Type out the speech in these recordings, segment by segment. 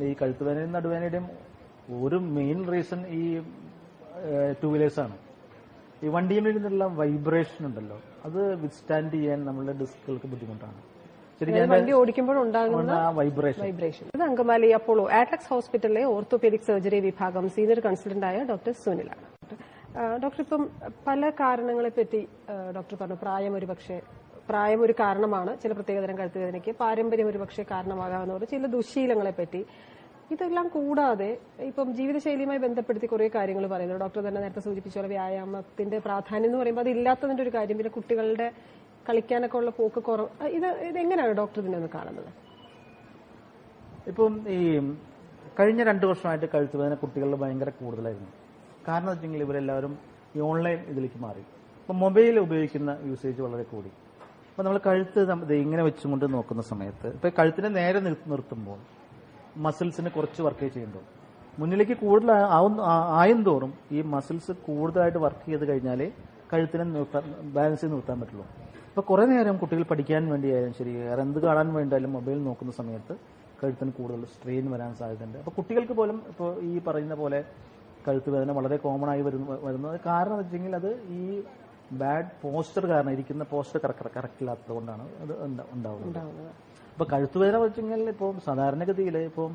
ഈ കഴുത്തുവേനയും നടുവേനയുടെയും ഒരു മെയിൻ റീസൺ ഈ ടൂ വീലേഴ്സാണ് ഈ വണ്ടിയിൽ നിന്നുള്ള വൈബ്രേഷൻ ഉണ്ടല്ലോ അത് വിത്ത്സ്റ്റാൻഡ് ചെയ്യാൻ നമ്മളുടെ ഡിസ്കുകൾക്ക് ബുദ്ധിമുട്ടാണ്. വണ്ടി ഓടിക്കുമ്പോൾ ഉണ്ടാകുന്ന വൈബ്രേഷൻ ഇത് അങ്കമാലി അപ്പോളോ ആട്ലക്സ് ഹോസ്പിറ്റലിലെ ഓർത്തോപീഡിക് സർജറി വിഭാഗം സീനിയർ കൺസൾട്ടന്റായ ഡോക്ടർ സുനിലാണ് ഡോക്ടർ ഇപ്പം പല കാരണങ്ങളെ പറ്റി ഡോക്ടർ പറഞ്ഞു പ്രായം ഒരു പക്ഷേ പ്രായം ഒരു കാരണമാണ്. ചില പ്രത്യേകതരം കഴുത്തുവേദനയ്ക്ക് പാരമ്പര്യം ഒരു പക്ഷേ കാരണമാകാമെന്ന് പറഞ്ഞു. ചില ദുശീലങ്ങളെ പറ്റി ഇതെല്ലാം കൂടാതെ ഇപ്പം ജീവിതശൈലിയുമായി ബന്ധപ്പെടുത്തി കുറെ കാര്യങ്ങൾ പറയുന്നു. ഡോക്ടർ തന്നെ നേരത്തെ സൂചിപ്പിച്ച പോലെ വ്യായാമത്തിന്റെ പ്രാധാന്യം എന്ന് പറയുമ്പോൾ അതില്ലാത്തതിന്റെ ഒരു കാര്യം. പിന്നെ കുട്ടികളുടെ കളിക്കാനൊക്കെ ഉള്ള പോക്ക് കുറവ്. ഇത് ഇതെങ്ങനെയാണ് ഡോക്ടർ ഇതിനെ ഒന്ന് കാണുന്നത്? ഇപ്പം ഈ കഴിഞ്ഞ രണ്ട് വർഷമായിട്ട് കഴുത്തുവേദന കുട്ടികളിൽ ഭയങ്കര കൂടുതലായിരുന്നു. കാരണം വെച്ചെങ്കിൽ ഇവരെല്ലാവരും ഈ ഓൺലൈൻ ഇതിലേക്ക് മാറി. അപ്പം മൊബൈൽ ഉപയോഗിക്കുന്ന യൂസേജ് വളരെ കൂടി. അപ്പം നമ്മൾ കഴുത്ത് ഇങ്ങനെ വെച്ചുകൊണ്ട് നോക്കുന്ന സമയത്ത് ഇപ്പൊ കഴുത്തിനെ നേരെ നിർത്തി നിർത്തുമ്പോൾ മസിൽസിന് കുറച്ച് വർക്ക് ചെയ്യുമ്പോൾ മുന്നിലേക്ക് കൂടുതൽ ആവുന്ന തോറും ഈ മസിൽസ് കൂടുതലായിട്ട് വർക്ക് ചെയ്ത് കഴിഞ്ഞാലേ കഴുത്തിനെ നിർത്താൻ ബാലൻസ് ചെയ്ത് നിർത്താൻ പറ്റുള്ളൂ. ഇപ്പൊ കുറെ നേരം കുട്ടികൾ പഠിക്കാൻ വേണ്ടിയായാലും ശരി വേറെ എന്ത് കാണാൻ വേണ്ടിയാലും മൊബൈൽ നോക്കുന്ന സമയത്ത് കഴുത്തിന് കൂടുതൽ സ്ട്രെയിൻ വരാൻ സാധ്യതയുണ്ട്. അപ്പൊ കുട്ടികൾക്ക് പോലും ഇപ്പോൾ ഈ പറയുന്ന പോലെ കഴുത്ത് വേദന വളരെ കോമൺ ആയി വരുന്ന വരുന്നത് കാരണം വെച്ചെങ്കിൽ അത് ഈ ബാഡ് പോസ്റ്റർ കാരണം ഇരിക്കുന്ന പോസ്റ്റർ കറക്റ്റ് ഇല്ലാത്തത് കൊണ്ടാണ് അത് ഉണ്ടാവുന്നത്. അപ്പൊ ഇപ്പൊ കഴുത്തുവേദന വെച്ചെങ്കിൽ ഇപ്പം സാധാരണഗതിയിൽ ഇപ്പം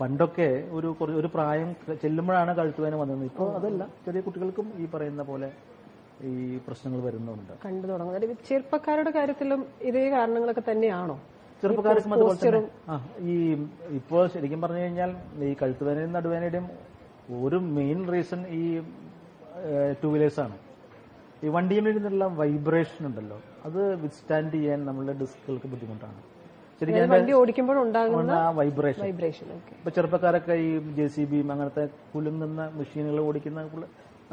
പണ്ടൊക്കെ ഒരു കുറച്ച് ഒരു പ്രായം ചെല്ലുമ്പോഴാണ് കഴുത്തുവേദന വന്നത്. ഇപ്പോൾ അതല്ല. ചെറിയ കുട്ടികൾക്കും ഈ പറയുന്ന പോലെ ഈ പ്രശ്നങ്ങൾ വരുന്നുണ്ട്. കണ്ടു തുടങ്ങുന്നത് ചെറുപ്പക്കാരുടെ കാര്യത്തിലും ഇതേ കാരണങ്ങളൊക്കെ തന്നെയാണോ? ചെറുപ്പക്കാർക്കും അതുപോലെ തന്നെ. ഈ ഇപ്പോൾ ശരിക്കും പറഞ്ഞു കഴിഞ്ഞാൽ ഈ കഴുത്തുവേദനയും നടുവേദനയുടെയും ഒരു മെയിൻ റീസൺ ഈ ടൂ വീലേഴ്സാണ്. ഈ വണ്ടിയിൽ നിന്നുള്ള വൈബ്രേഷൻ ഉണ്ടല്ലോ. അത് വിത്ത്സ്റ്റാൻഡ് ചെയ്യാൻ നമ്മളുടെ ഡിസ്കുകൾക്ക് ബുദ്ധിമുട്ടാണ്. ശരിക്കും വണ്ടി ഓടിക്കുമ്പോൾ ഉണ്ടാകുന്ന വൈബ്രേഷൻ വൈബ്രേഷൻ ഇപ്പൊ ചെറുപ്പക്കാരൊക്കെ ഈ ജെ സി ബിയും അങ്ങനത്തെ കുലുങ്ങുന്ന മെഷീനുകൾ ഓടിക്കുന്ന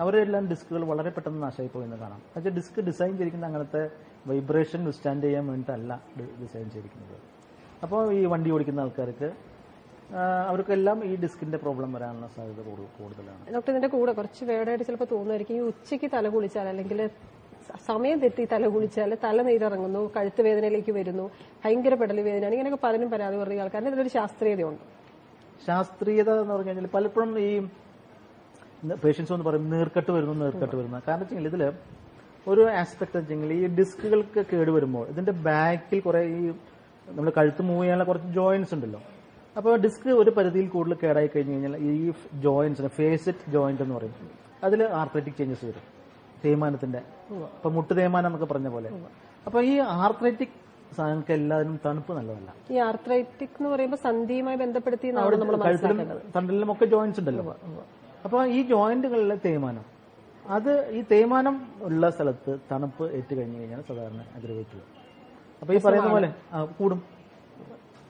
അവരെല്ലാം ഡിസ്കുകൾ വളരെ പെട്ടെന്ന് നാശമായി പോയെന്ന് കാണാം. പക്ഷേ ഡിസ്ക് ഡിസൈൻ ചെയ്തിരിക്കുന്ന അങ്ങനത്തെ വൈബ്രേഷൻ വിസ്റ്റാൻഡ് ചെയ്യാൻ വേണ്ടിയിട്ടല്ല ഡിസൈൻ ചെയ്തിരിക്കുന്നത്. അപ്പോൾ ഈ വണ്ടി ഓടിക്കുന്ന ആൾക്കാർക്ക് അവർക്കെല്ലാം ഈ ഡിസ്കിന്റെ പ്രോബ്ലം വരാനുള്ള സാധ്യത കൂടു- കൂടുതലാണ്. ഡോക്ടർ ഇതിന്റെ കൂടെ കുറച്ച് വേടായിട്ട് ചിലപ്പോൾ തോന്നുമായിരിക്കും. ഈ ഉച്ചയ്ക്ക് തല കുളിച്ചാൽ അല്ലെങ്കിൽ സമയം തെറ്റി തല കുളിച്ചാൽ തല നീരിറങ്ങുന്നു കഴുത്ത് വേദനയിലേക്ക് വരുന്നു ഭയങ്കര പെടൽ വേദന ഇങ്ങനെയൊക്കെ പലരും പരാതി പറയുന്ന ആൾക്കാരുടെ ഇതിലൊരു ശാസ്ത്രീയതയുണ്ട്. ശാസ്ത്രീയത എന്ന് പറഞ്ഞു കഴിഞ്ഞാൽ പലപ്പോഴും ഈ പേഷ്യൻസ് എന്ന് പറയും നീർക്കെട്ട് വരുന്നു നീർക്കെട്ട് വരുന്നു. കാരണം വെച്ചാൽ ഇതിൽ ഒരു ആസ്പെക്ട് വെച്ചെങ്കിൽ ഈ ഡിസ്കുകൾക്ക് കേട് വരുമ്പോൾ ഇതിന്റെ ബാക്കിൽ കുറെ ഈ നമ്മൾ കഴുത്ത് മൂവ് ചെയ്യാനുള്ള കുറച്ച് ജോയിന്റ്സ് ഉണ്ടല്ലോ. അപ്പോൾ ഡിസ്ക് ഒരു പരിധിയിൽ കൂടുതൽ കേടായി കഴിഞ്ഞു കഴിഞ്ഞാൽ ഈ ജോയിന്റ്സിന് ഫേസറ്റ് ജോയിന്റ് എന്ന് പറയും. അതിൽ ആർത്രറ്റിക് ചേഞ്ചസ് വരും. തേയ്മാനത്തിന്റെ ഇപ്പൊ മുട്ട് തേയ്മാനം എന്നൊക്കെ പറഞ്ഞ പോലെ. അപ്പൊ ഈ ആർത്രറ്റിക് സാധനങ്ങൾക്ക് എല്ലാവരും തണുപ്പ് നല്ലതല്ല. ഈ ആർത്രൈറ്റിക് എന്ന് പറയുമ്പോൾ സന്ധിയുമായി ബന്ധപ്പെടുത്തി തണ്ടലിലും ഒക്കെ ജോയിന്റ്സ് ഉണ്ടല്ലോ. അപ്പൊ ഈ ജോയിന്റുകളിലെ തേയ്മാനം അത് ഈ തേയ്മാനം ഉള്ള സ്ഥലത്ത് തണുപ്പ് ഏറ്റു കഴിഞ്ഞു കഴിഞ്ഞാൽ സാധാരണ അഗ്രഹിക്കുക അപ്പൊ ഈ പറയുന്ന പോലെ കൂടും.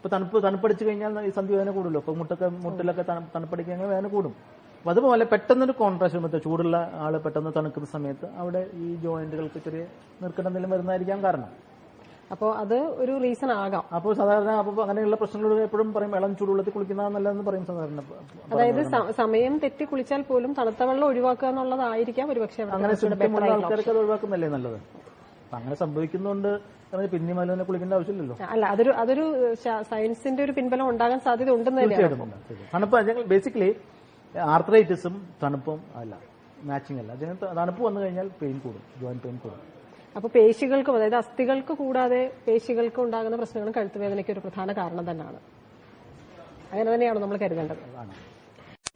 ഇപ്പൊ തണുപ്പ് തണുപ്പടിച്ചു കഴിഞ്ഞാൽ ഈ സന്ധി വേദന കൂടുമല്ലോ. ഇപ്പൊ മുട്ടൊക്കെ മുട്ടിലൊക്കെ തണുപ്പടിക്കാൻ വേദന കൂടും. അപ്പൊ അതുപോലെ പെട്ടെന്നൊരു കോൺട്രാക്ഷൻ വരുമ്പോൾ ചൂടുള്ള ആൾ പെട്ടെന്ന് തണുക്കുന്ന സമയത്ത് അവിടെ ഈ ജോയിന്റുകൾക്ക് ചെറിയ നിർക്കണ്ട എന്തെങ്കിലും വരുന്നതായിരിക്കാം കാരണം. അപ്പോൾ അത് ഒരു റീസൺ ആകാം. അപ്പോൾ സാധാരണ അപ്പോൾ അങ്ങനെയുള്ള പ്രശ്നങ്ങൾ എപ്പോഴും പറയും ഇളം ചൂടുവെള്ളത്തിൽ കുളിക്കുന്നതാണ് നല്ലതെന്ന് പറയും സാധാരണ അതായത് സമയം തെറ്റി കുളിച്ചാൽ പോലും തണുത്ത വെള്ളം ഒഴിവാക്കുക എന്നുള്ളതായിരിക്കാം ഒരുപക്ഷെ അങ്ങനെ ആൾക്കാർക്ക് അത് ഒഴിവാക്കുന്നല്ലേ നല്ലത്? അങ്ങനെ സംഭവിക്കുന്നതുകൊണ്ട് പിന്നെയും കുളിക്കേണ്ട ആവശ്യമില്ലല്ലോ. അല്ല അതൊരു അതൊരു സയൻസിന്റെ ഒരു പിൻബലം ഉണ്ടാകാൻ സാധ്യത ഉണ്ടെന്ന് തീർച്ചയായിട്ടും തണുപ്പ് ഞങ്ങൾ ബേസിക്കലി ആർത്രൈറ്റിസും തണുപ്പും അല്ല മാച്ചിങ് അല്ല. അതിന് തണുപ്പ് വന്നു കഴിഞ്ഞാൽ പെയിൻ കൂടും ജോയിന്റ് പെയിൻ കൂടും. അപ്പൊ പേശികൾക്കും അതായത് അസ്ഥികൾക്ക് കൂടാതെ പേശികൾക്ക് ഉണ്ടാകുന്ന പ്രശ്നങ്ങളും കഴുത്തുവേദനയ്ക്ക് ഒരു പ്രധാന കാരണം തന്നെയാണ്. അങ്ങനെ തന്നെയാണ് നമ്മൾ കരുതേണ്ടത്?